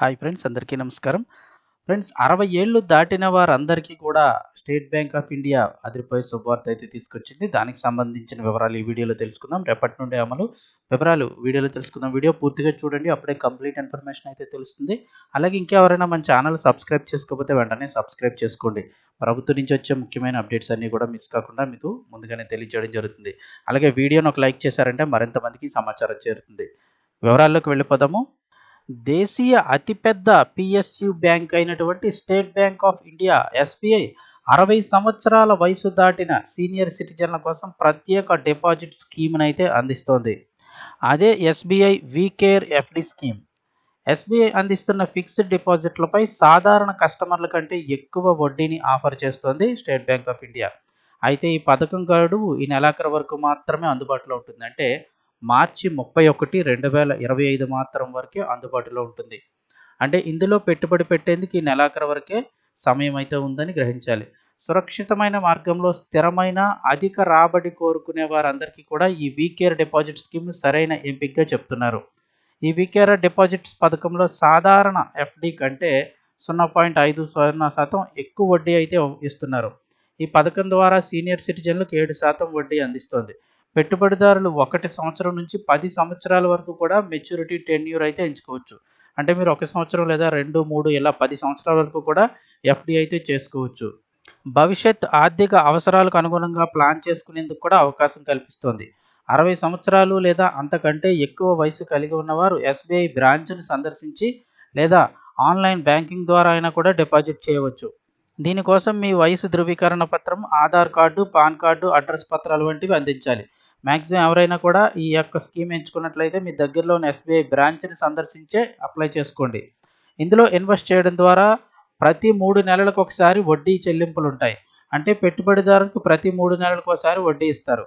Hi friends అందరికీ నమస్కారం. Friends అరవై ఏళ్ళు దాటిన వారందరికీ కూడా స్టేట్ బ్యాంక్ ఆఫ్ ఇండియా అదిరిపోయే శుభవార్త అయితే తీసుకొచ్చింది. దానికి సంబంధించిన వివరాలు ఈ వీడియోలో తెలుసుకుందాం. రేపటి నుండి అమలు వివరాలు వీడియోలో తెలుసుకుందాం. వీడియో పూర్తిగా చూడండి అప్పుడే కంప్లీట్ ఇన్ఫర్మేషన్ అయితే తెలుస్తుంది. అలాగే ఇంకెవరైనా మన ఛానల్ సబ్స్క్రైబ్ చేసుకోకపోతే వెంటనే సబ్స్క్రైబ్ చేసుకోండి. ప్రభుత్వం నుంచి వచ్చే ముఖ్యమైన అప్డేట్స్ అన్నీ కూడా మిస్ కాకుండా మీకు ముందుగానే తెలియజేయడం జరుగుతుంది. అలాగే వీడియోను ఒక లైక్ చేశారంటే మరింత మందికి సమాచారం చేరుతుంది. వివరాల్లోకి వెళ్ళిపోదాము. దేశీయ అతిపెద్ద పిఎస్యు బ్యాంక్ అయినటువంటి State Bank of India SBI అరవై సంవత్సరాల వయసు దాటిన సీనియర్ సిటిజన్ల కోసం ప్రత్యేక డిపాజిట్ స్కీమ్ను అయితే అందిస్తోంది. అదే SBI WeCare FD scheme. SBI అందిస్తున్న ఫిక్స్డ్ డిపాజిట్లపై సాధారణ కస్టమర్ల కంటే ఎక్కువ వడ్డీని ఆఫర్ చేస్తోంది స్టేట్ బ్యాంక్ ఆఫ్ ఇండియా. అయితే ఈ పథకం గడువు ఈ నెలాఖరు వరకు మాత్రమే అందుబాటులో ఉంటుంది అంటే మార్చి ముప్పై ఒకటి రెండు వేల ఇరవై ఐదు మాత్రం వరకే అందుబాటులో ఉంటుంది. అంటే ఇందులో పెట్టుబడి పెట్టేందుకు ఈ నెలాఖరు వరకే సమయం అయితే ఉందని గ్రహించాలి. సురక్షితమైన మార్గంలో స్థిరమైన అధిక రాబడి కోరుకునే వారందరికీ కూడా ఈ వీకేర్ డిపాజిట్ స్కీమ్ సరైన ఎంపికగా చెప్తున్నారు. ఈ వీకేర్ డిపాజిట్స్ పథకంలో సాధారణ ఎఫ్డి కంటే సున్నా పాయింట్ ఐదు సున్నా శాతం ఎక్కువ వడ్డీ అయితే ఇస్తున్నారు. ఈ పథకం ద్వారా సీనియర్ సిటిజన్లకు ఏడు శాతం వడ్డీ అందిస్తోంది. పెట్టుబడిదారులు ఒకటి సంవత్సరం నుంచి పది సంవత్సరాల వరకు కూడా మెచ్యూరిటీ టెన్యూర్ అయితే ఎంచుకోవచ్చు. అంటే మీరు ఒక సంవత్సరం లేదా రెండు మూడు ఇలా పది సంవత్సరాల వరకు కూడా ఎఫ్డి అయితే చేసుకోవచ్చు. భవిష్యత్ ఆర్థిక అవసరాలకు అనుగుణంగా ప్లాన్ చేసుకునేందుకు కూడా అవకాశం కల్పిస్తోంది. అరవై సంవత్సరాలు లేదా అంతకంటే ఎక్కువ వయసు కలిగి ఉన్నవారు ఎస్బీఐ బ్రాంచ్ను సందర్శించి లేదా ఆన్లైన్ బ్యాంకింగ్ ద్వారా అయినా కూడా డిపాజిట్ చేయవచ్చు. దీనికోసం మీ వయసు ధృవీకరణ పత్రం Aadhaar card PAN card address పత్రాలు వంటివి అందించాలి. మ్యాక్సిమం ఎవరైనా కూడా ఈ యొక్క స్కీమ్ ఎంచుకున్నట్లయితే మీ దగ్గరలోని ఎస్బీఐ బ్రాంచ్ని సందర్శించే అప్లై చేసుకోండి. ఇందులో ఇన్వెస్ట్ చేయడం ద్వారా ప్రతి మూడు నెలలకు ఒకసారి వడ్డీ చెల్లింపులు ఉంటాయి. అంటే పెట్టుబడిదారులకు ప్రతి మూడు నెలలకు ఒకసారి వడ్డీ ఇస్తారు.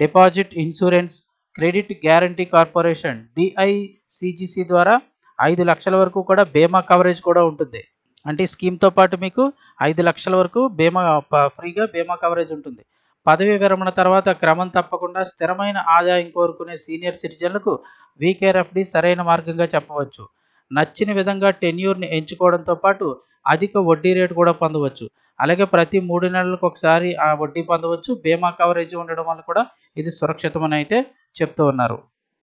Deposit insurance credit guarantee corporation DICGC ద్వారా ఐదు లక్షల వరకు కూడా బీమా కవరేజ్ కూడా ఉంటుంది. అంటే స్కీమ్తో పాటు మీకు ఐదు లక్షల వరకు బీమా ఫ్రీగా బీమా కవరేజ్ ఉంటుంది. పదవీ విరమణ తర్వాత క్రమం తప్పకుండా స్థిరమైన ఆదాయం కోరుకునే సీనియర్ సిటిజన్లకు వీకేఆర్ఎఫ్డి సరైన మార్గంగా చెప్పవచ్చు. నచ్చిన విధంగా టెన్యూర్ని ఎంచుకోవడంతో పాటు అధిక వడ్డీ రేటు కూడా పొందవచ్చు. అలాగే ప్రతి మూడు నెలలకు ఒకసారి ఆ వడ్డీ పొందవచ్చు. బీమా కవరేజ్ ఉండడం వల్ల కూడా ఇది సురక్షితమని అయితే చెప్తూ ఉన్నారు.